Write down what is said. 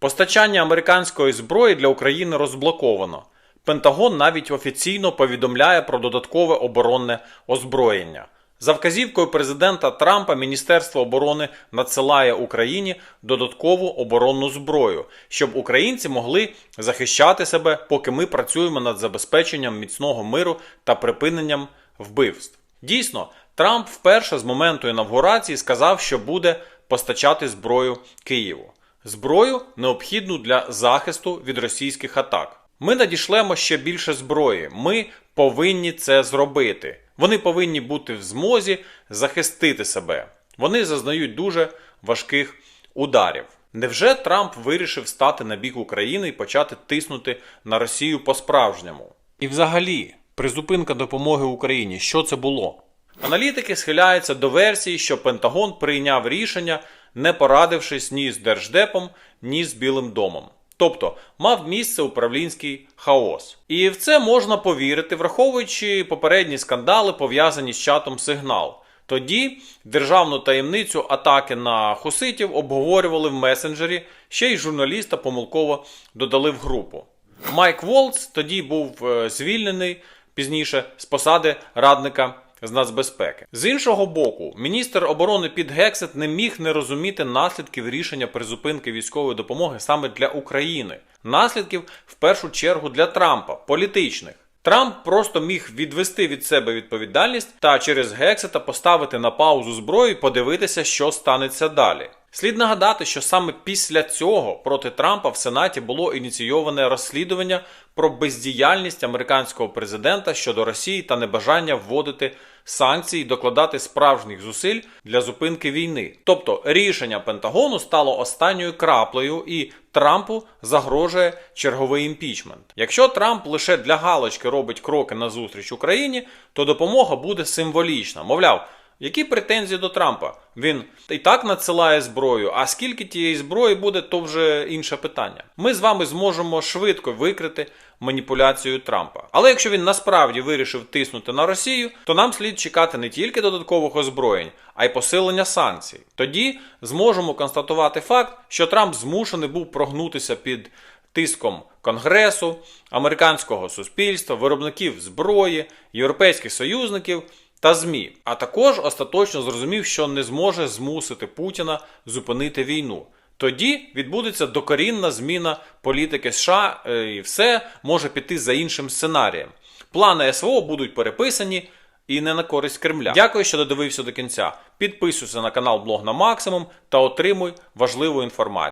Постачання американської зброї для України розблоковано. Пентагон навіть офіційно повідомляє про додаткове оборонне озброєння. За вказівкою президента Трампа Міністерство оборони надсилає Україні додаткову оборонну зброю, щоб українці могли захищати себе, поки ми працюємо над забезпеченням міцного миру та припиненням вбивств. Дійсно, Трамп вперше з моменту інавгурації сказав, що буде постачати зброю Києву. Зброю необхідну для захисту від російських атак. Ми надішлемо ще більше зброї. Ми повинні це зробити. Вони повинні бути в змозі захистити себе. Вони зазнають дуже важких ударів. Невже Трамп вирішив стати на бік України і почати тиснути на Росію по-справжньому? І взагалі, призупинка допомоги Україні, що це було? Аналітики схиляються до версії, що Пентагон прийняв рішення, не порадившись ні з Держдепом, ні з Білим домом. Тобто мав місце управлінський хаос. І в це можна повірити, враховуючи попередні скандали, пов'язані з чатом Сигнал. Тоді державну таємницю атаки на хуситів обговорювали в месенджері, ще й журналіста помилково додали в групу. Майк Волц тоді був е, звільнений пізніше з посади радника з нацбезпеки. З іншого боку, міністр оборони під Гексет не міг не розуміти наслідків рішення призупинки військової допомоги саме для України. Наслідків в першу чергу для Трампа, політичних. Трамп просто міг відвести від себе відповідальність та через Гексета поставити на паузу зброю і подивитися, що станеться далі. Слід нагадати, що саме після цього проти Трампа в Сенаті було ініційоване розслідування про бездіяльність американського президента щодо Росії та небажання вводити санкції докладати справжніх зусиль для зупинки війни. Тобто рішення Пентагону стало останньою краплею, і Трампу загрожує черговий імпічмент. Якщо Трамп лише для галочки робить кроки назустріч Україні, то допомога буде символічна. Мовляв. Які претензії до Трампа? Він і так надсилає зброю, а скільки тієї зброї буде, то вже інше питання. Ми з вами зможемо швидко викрити маніпуляцію Трампа. Але якщо він насправді вирішив тиснути на Росію, то нам слід чекати не тільки додаткових озброєнь, а й посилення санкцій. Тоді зможемо констатувати факт, що Трамп змушений був прогнутися під тиском Конгресу, американського суспільства, виробників зброї, європейських союзників та ЗМІ, а також остаточно зрозумів, що не зможе змусити Путіна зупинити війну. Тоді відбудеться докорінна зміна політики США, е, і все може піти за іншим сценарієм. Плани СВО будуть переписані і не на користь Кремля. Дякую, що додивився до кінця. Підписуйся на канал Блог на Максимум та отримуй важливу інформацію.